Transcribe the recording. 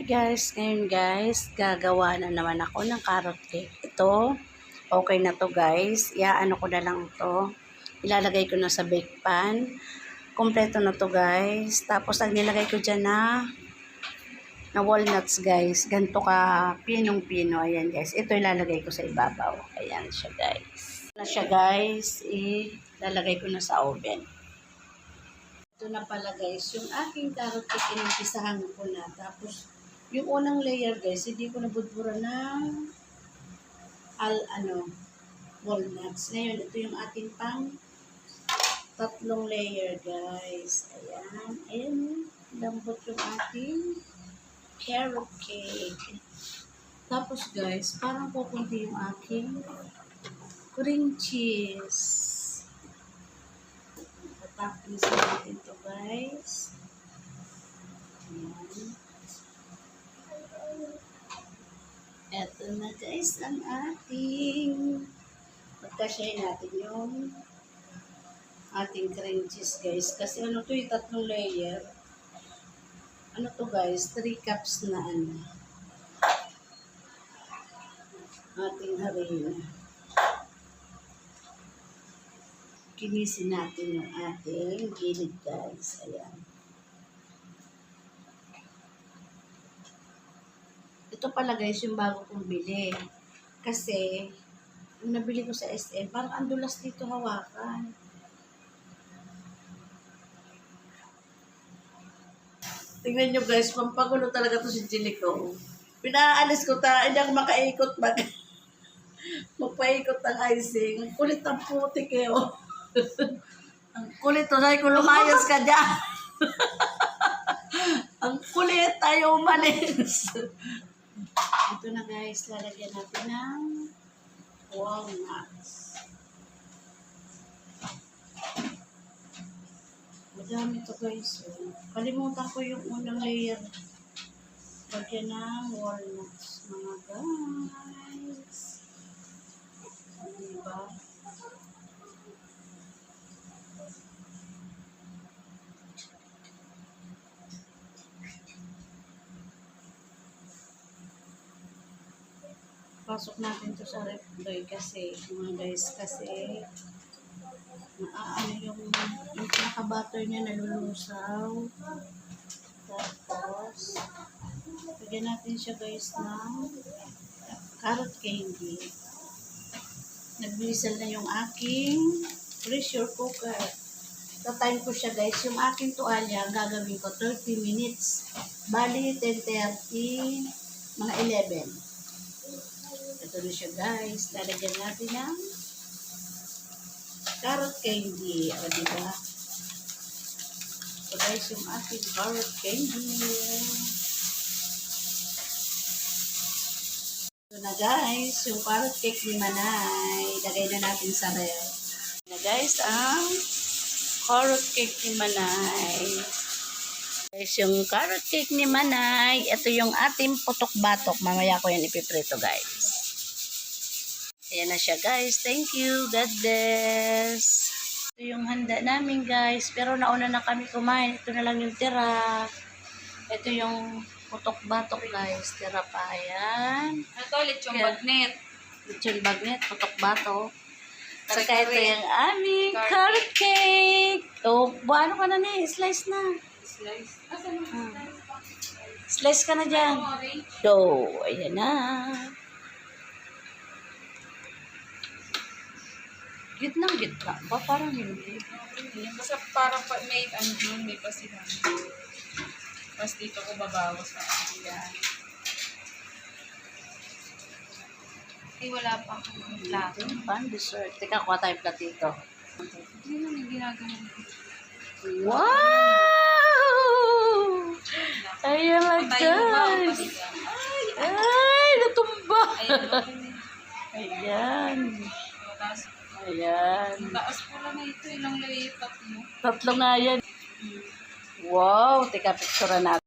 Hi guys, ngayon guys, gagawa na naman ako ng carrot cake. Ito, okay na to guys. Iaano ko na lang to. Ilalagay ko na sa bake pan. Kompleto na to guys. Tapos ang nilagay ko dyan na na walnuts guys. Ganto ka pinong-pino. Ayan guys. Ito ilalagay ko sa ibabaw. Ayan siya guys. Na siya guys, ilalagay ko na sa oven. Ito na pala guys, yung aking carrot cake inumpisahan ko na. Tapos, yung unang layer guys, hindi ko nabudbura ng al, ano, walnuts. Ngayon, ito yung ating pang tatlong layer guys. Ayan. Ayan. Lambot yung ating carrot cake. Tapos guys, parang pupunti yung aking cream cheese. Tapos natin to guys. Ayan. Eto na guys ang ating pagkasyahin natin yung ating cream cheese guys. Kasi ano to yung tatlong layer. Ano to guys? 3 cups na ano. Ating harina. Kinisin natin yung ating gilid guys. Ayan. Ito pala guys yung bago kong bili. Kasi, yung nabili ko sa SM, parang ang dulas dito hawakan. Tingnan nyo guys, pampagulo talaga to si Chili ko. Pinaalis ko ta, hindi ako makaikot mag magpaikot ng icing. Ang kulit ng putik eh, oh. Ang kulit sabi ko, lumayas ka dyan. Ang kulit, tayo umalis. Ito na guys, lalagyan natin ng walnuts. Madami to guys. Kalimutan ko yung unang layer. Lagyan ng walnuts, mga guys. Ano ba? Pasok natin to sa ref guys kasi mga guys kasi naaano yung yung pinaka-butter niya nalulusaw. Tapos lagyan natin siya guys ng carrot candy. Nagbilisal na yung aking pressure cooker. Time ko siya guys yung aking tuwalya gagawin ko 30 minutes. Bali 10.30 mga 11 ito na siya guys. Lalagyan natin ng carrot candy. O, diba? So guys, yung ating carrot candy. Ito na guys, yung carrot cake ni Manay. Lagay na natin sa. Ito na guys, ang carrot cake ni Manay. Guys, yung carrot cake ni Manay, ito yung ating putok-batok. Mamaya ko yan ipiprito guys. Ayan na siya guys. Thank you. God bless. Ito yung handa namin guys. Pero nauna na kami kumain. Ito na lang yung tira. Ito yung putok-batok guys. Tira pa. Ayan. Ito, lechong Yeah. bagnet. Lechon bagnet. Putok-batok. Saka ito yung aming Carrot cake. Oh, buano ka na ni. Slice na. Slice. Asan yung Hmm. slice? Slice ka na dyan. Do. Ayan na. Gitnang gitna ba? Parang hindi. Basta parang pa, may ano yun, may pasihan. Tapos dito ko babawas sa yan. Ay, wala pa akong plato. Pan dessert. Teka, kuha tayo platito. Hindi na may ginagawa. Wow! Ayan lang guys. Ay, natumba. Ayan. Ayan. Ayan. taas po lang na ito. Ilang layer tatlo. Tatlo nga yan. Wow, teka, picture natin.